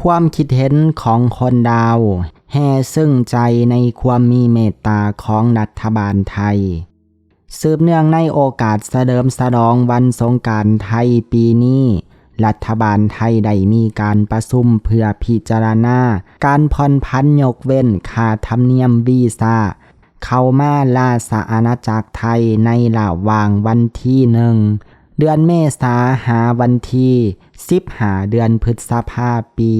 ความคิดเห็นของคนดาวแห่ซึ่งใจในความมีเมตตาของรัฐบาลไทย สืบเนื่องในโอกาสเสดิมสดองวันสงการไทยปีนี้ รัฐบาลไทยได้มีการประสุมเพื่อพิจารณา การผ่อนพันยกเว้นค่าธรรมเนียมวีซ่า เข้ามาลาสอาณาจักรไทยในระหว่างวันที่หนึ่ง เดือนเมษาหาวันที่สิบหาเดือนพฤษภาปี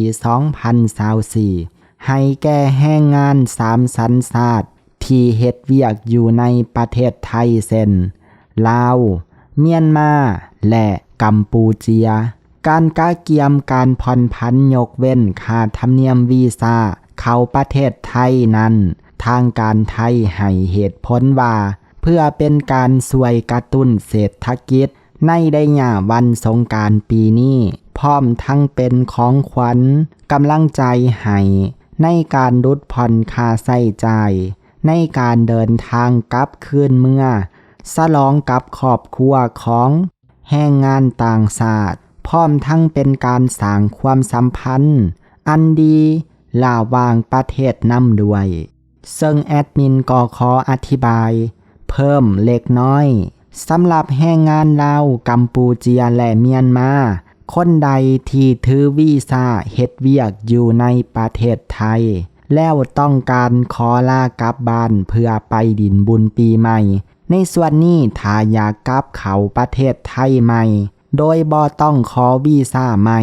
2024ให้แก่แห้งงานสามสันศาสตร์ที่เฮ็ดเวียกอยู่ในประเทศไทยเช่นลาว เมียนมา และกัมพูเจีย การกาเกียมการผ่อนพันยกเว้นค่าธรรมเนียมวีซ่าเข้าประเทศไทยนั้น ทางการไทยให้เหตุผลว่า เพื่อเป็นการสวยกระตุ้นเศรษฐกิจ ในได้หย่าวันสงการปีนี้พร้อมทั้งเป็นของขวัญกำลังใจให้ในการลดผ่อนคาใช้จ่ายในการเดินทางกลับคืนเมื่อสลองกับครอบครัวของแห่งงานต่างศาสตร์พร้อมทั้งเป็นการสร้างความสัมพันธ์ อันดีลาวางประเทศนำด้วย ซึ่งแอดมินก็ขออธิบาย เพิ่มเล็กน้อย สำหรับแห่งงานลาวกัมพูเจียและเมียนมา คนใดที่ถือวีซ่าเฮ็ดเวียกอยู่ในประเทศไทย แล้วต้องการขอลากลับบ้านเพื่อไปดินบุญปีใหม่ ในส่วนนี้ถ้าอยากกลับเขาประเทศไทยใหม่ โดยบ่ต้องขอวีซ่าใหม่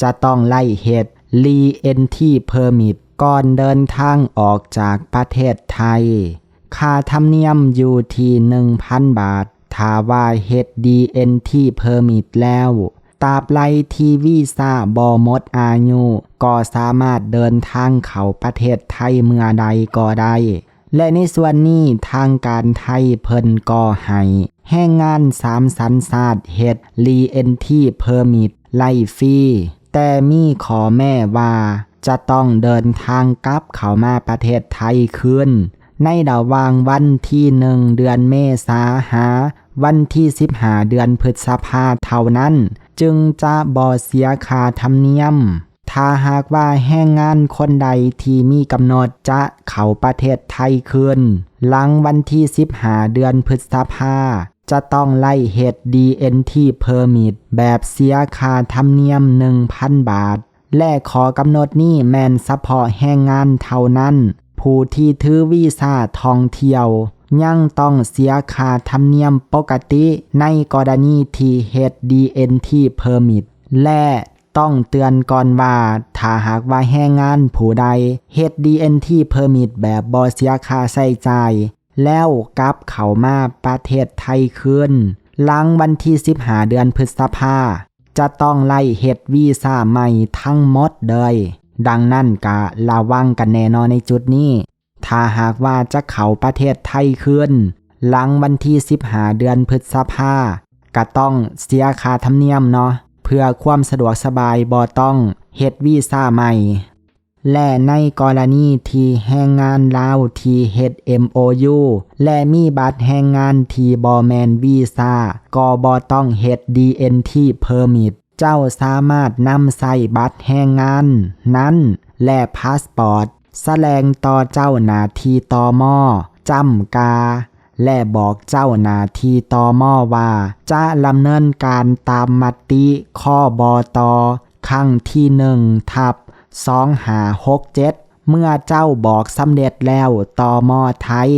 จะต้องไล่เฮ็ดรีเอนที่เพอร์มิตก่อนเดินทางออกจากประเทศไทย ค่าธรรมเนียมอยู่ที่ 1,000 บาท ถ้าว่าเฮ็ด DNT Permit แล้วตราบไลทีวีซ่าบ่หมดอายุก็สามารถเดินทางเข้าประเทศไทยเมื่อใดก็ได้และในส่วนนี้ทางการไทยเพิ่นก็ให้แห่งงานสามสันศาสตร์เฮ็ด Re-Entry Permit ไล่ฟรีแต่มีขอแม่ว่าจะต้องเดินทางกลับเข้ามาประเทศไทยคืน ในระหว่างวันที่หนึ่งเดือนเมษาหา วันที่สิบหาเดือนพฤษภาเท่านั้น จึงจะบ่อเสียค่าธรรมเนียม ถ้าหากว่าแห้งงานคนใดที่มีกำหนดจะเข้าประเทศไทยคืน หลังวันที่สิบหาเดือนพฤษภาจะต้องไล่เหตุ DNT Permit แบบเสียค่าธรรมเนียม 1,000 บาท และขอกำหนดนี้แมนซัพพอแห้งงานเท่านั้น ผู้ที่ถือวีซ่าท่องเที่ยว ยังต้องเสียค่าธรรมเนียมปกติในกรณีที่เฮ็ด DNT Permit และต้องเตือนก่อนว่า ถ้าหากว่าแรงงานผู้ใดเฮ็ด DNT Permit แบบบ่เสียค่าใช้จ่าย แล้วกลับเข้ามาประเทศไทยคืนหลังวันที่ 15 เดือนพฤษภาจะต้องไล่เฮ็ดวีซ่าใหม่ทั้งหมดเลย ดังนั้นกะระวังกันแน่นอนในจุดนี้ ถ้าหากว่าจะเข้าประเทศไทยขึ้น หลังวันที่15เดือนพฤษภาก็ต้องเสียค่าธรรมเนียมเนาะเพื่อความสะดวกสบายบ่ต้องเฮ็ดวีซ่าใหม่ และในกรณีที่แรงงานลาวที่เฮ็ด MOU และมีบัตรแรงงานที่บ่แมนวีซ่าก็บ่ต้องเฮ็ด DNT Permit เจ้าสามารถนำใส่บัตรแรงงาน นั้น และพาสปอร์ตแสดงต่อเจ้าหน้าที่ตอมอจำกา และบอกเจ้าหน้าที่ตอมอว่า จะลำเนินการตามมติข้อบอตอขั้งที่หนึ่งทับสองหาหกเจ็ดเมื่อเจ้าบอกสำเร็จแล้วตอมอไทย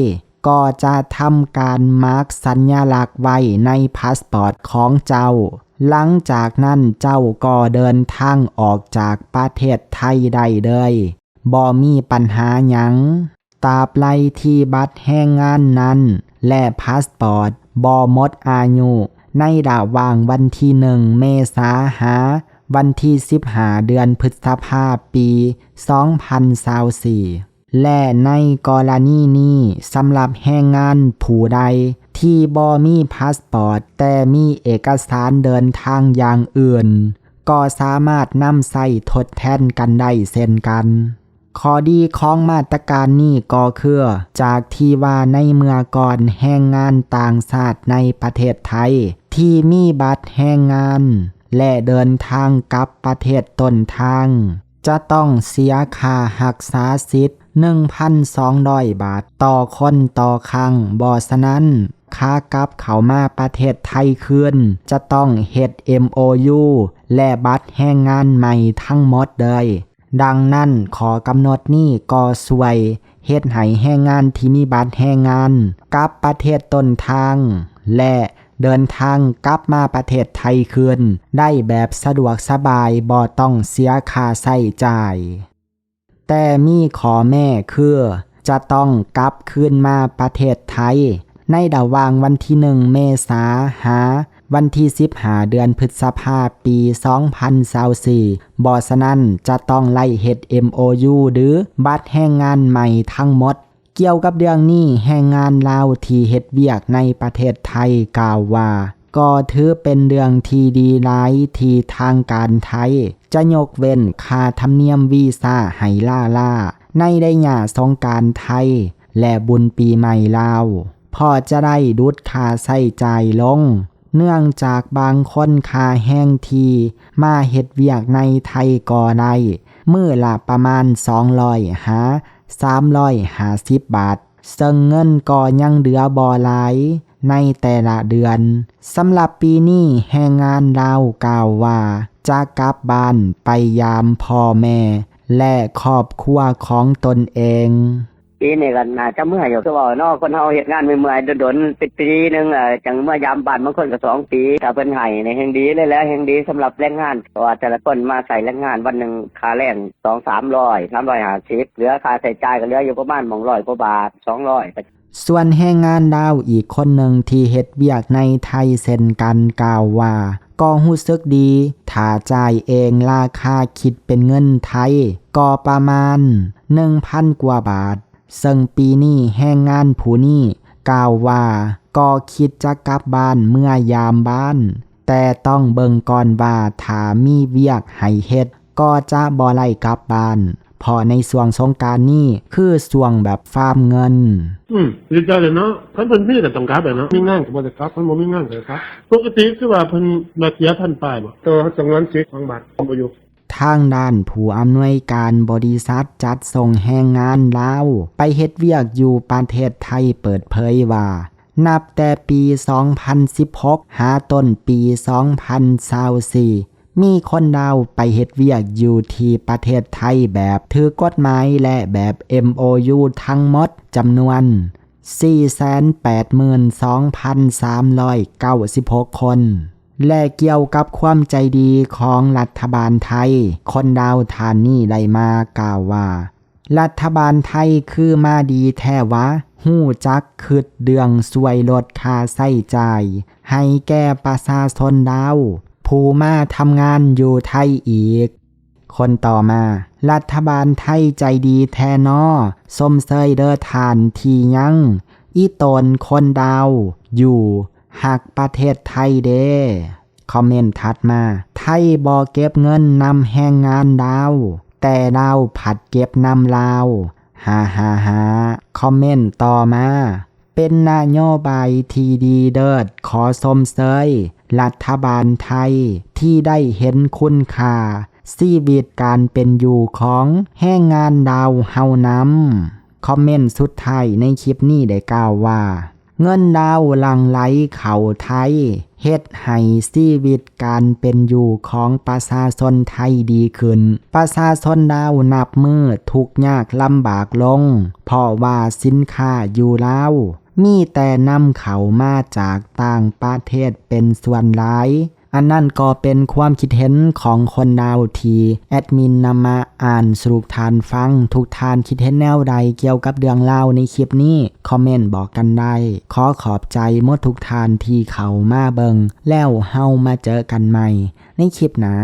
ก็จะทำการมาร์กสัญญลักษณ์ไว้ในพาสปอร์ตของเจ้า หลังจากนั้นเจ้าก็เดินทางออกจากประเทศไทยได้เลยบ่มีปัญหาหยังตาบไลที่บัตรแห้งงานนั้น และพาสปอร์ตบ่มดอายุในระหว่างวันที่หนึ่งเมษาหา วันที่สิบหาเดือนพฤษภาปี2024และในกรณีนี้สำหรับแห้งงานผู้ใด ที่บ่มีพาสปอร์ต แต่มีเอกสารเดินทางอย่างอื่น ก็สามารถนำใส่ทดแทนกันได้เช่นกันข้อดีของมาตรการนี้ก็คือ จากที่ว่าในเมื่อก่อนแห่งงานต่างชาติในประเทศไทย ที่มีบัตรแห่งงาน และเดินทางกลับประเทศต้นทาง จะต้องเสียค่าหักษาสิทธิ์1,200 บาทต่อคนต่อครั้งบอสนั้น ค่ากลับเขามาประเทศไทยคืนจะต้องเฮ็ด MOU และบัตรแห่งงานใหม่ทั้งหมดเลยดังนั้นขอกำหนดนี้ก็สวยเฮ็ดให้แห่งงานที่มีบัตรแห่งงานกับประเทศต้นทาง และเดินทางกลับมาประเทศไทยคืน ได้แบบสะดวกสบายบ่ต้องเสียค่าใช้จ่าย แต่มีขอแม่คือ จะต้องกลับคืนมาประเทศไทย ในระหว่างวันที่หนึ่งเมษาหา วันที่10หาเดือนพฤษภาปี2024บอสนั้นจะต้องไล่เฮ็ด MOU หรือบัตรแห่งงานใหม่ทั้งหมด เกี่ยวกับเรื่องนี้แห่งงานลาวที่เฮ็ดเวียกในประเทศไทยกล่าวว่าก็ถือเป็นเรื่องที่ดีหลายที่ทางการไทย จะยกเว้นค่าธรรมเนียมวีซ่าให้ล่าล่า ในได้หย่าสงการไทย และบุญปีใหม่ลาว พอจะได้ดุดค่าใช้จ่ายลง เนื่องจากบางคนค่าแห้งทีมาเฮ็ดเวียกในไทยก่อไดมือละประมาณ200หา350 บาท ซึ่งเงินก็ยังเหลือบ่หลายในแต่ละเดือน สำหรับปีนี้แห่งงานดาวกล่าวว่า จะกลับบ้านไปยามพ่อแม่ และครอบครัวของตนเอง ปีนี้ก็น่าจะเมื่อยอยู่คือว่าเนาะคนเฮาเฮ็ดงานเมื่อยๆโดนๆเป็นปีหนึงเอ่อจังเมื่อยามบ้านบางคนก็สองปีถ้าเพิ่นให้นี่แห่งดีเลยแหล้วแห่งดีสำหรับแรงงานเพราะว่าแต่ละคนมาใส่แรงงานวันหนึงค่าแรง2-300 350เหลือค่าใช้จ่ายก็เหลืออยู่ประมาณ100กว่าบาท200ส่วนแห่งงานดาวอีกคนหนึ่งที่เฮ็ดเวียกในไทยเซ็นกันกล่าวว่าก็รู้สึกดีถ้าจ่ายเองราคาคิดเป็นเงินไทย ก็ประมาณ 1,000 กว่าบาท ซึ่งปีนี้แห่งงานผู้นี้กล่าวว่าก็คิดจะกลับบ้านเมื่อยามบ้าน แต่ต้องเบิ่งก่อนว่าถ้ามีเวียกให้เฮ็ดก็จะบ่ไล่กลับบ้านเพอในส่วงสงกรารนี้คือส่วงแบบฟาร์มเงิน อืมดีใจเลยเนาะคันเพิ่นมีก็ต้องกลับแหละเนาะมีงานก็บ่ได้กลับคันบ่มีงานก็ได้กลับ ปกติคือว่าเพิ่นมาเสียพันปลายบ่ตัวจำนวนสิของบาทบ่อยู่ ทางด้านผู้อำนวยการบริษัทจัดส่งแรงงานลาว ไปเฮ็ดเวียกอยู่ประเทศไทยเปิดเผยว่า นับแต่ปี 2016 หาต้นปี 2024มีคนดาวไปเฮ็ดเวียกอยู่ที่ประเทศไทยแบบถือกฎหมายและแบบ MOU ทั้งหมดจำนวน 482,396 คน และเกี่ยวกับความใจดีของรัฐบาลไทย คนดาวทานนี่ได้มากล่าวว่า รัฐบาลไทยคือมาดีแท้วะหู้จักคืดเดืองสวยลดค่าใส้จ่าย ให้แก่ประชาชนดาว ผู้มาทำงานอยู่ไทยอีก คนต่อมา รัฐบาลไทยใจดีแท้นอสมเสยเดอทานทียัง อีตนคนดาว อยู่ หักประเทศไทยเด้คอมเมนต์ถัดมา ไทยบอเก็บเงินนำแห่งงานดาว แต่ดาวผัดเก็บนำลาวฮ่าฮ่าฮ่าคอมเมนต์ต่อมา เป็นนโยบายทีดีเดิดขอสมเสยรัฐบาลไทยที่ได้เห็นคุณค่าชีวิตการเป็นอยู่ของแห่งงานดาวเฮานำคอมเมนต์สุดท้ายในคลิปนี้ได้กล่าวว่า เงินดาวหลังไหลเข่าไทย เฮ็ดให้ชีวิตการเป็นอยู่ของประชาชนไทยดีขึ้น ประชาชนดาวนับมือทุกยากลำบากลง เพราะว่าสินค้าอยู่แล้วมีแต่นำเขามาจากต่างประเทศเป็นส่วนหลาย อันนั่นก็เป็นความคิดเห็นของคนดาวทีแอดมินนำมาอ่านสรุปทานฟัง ทุกทานคิดเห็นแนวใดเกี่ยวกับเรื่องเล่าในคลิปนี้ คอมเมนต์บอกกันได้ ขอขอบใจมดทุกทานที่เขามาเบิง แล้วเฮามาเจอกันใหม่ ในคลิปหน้า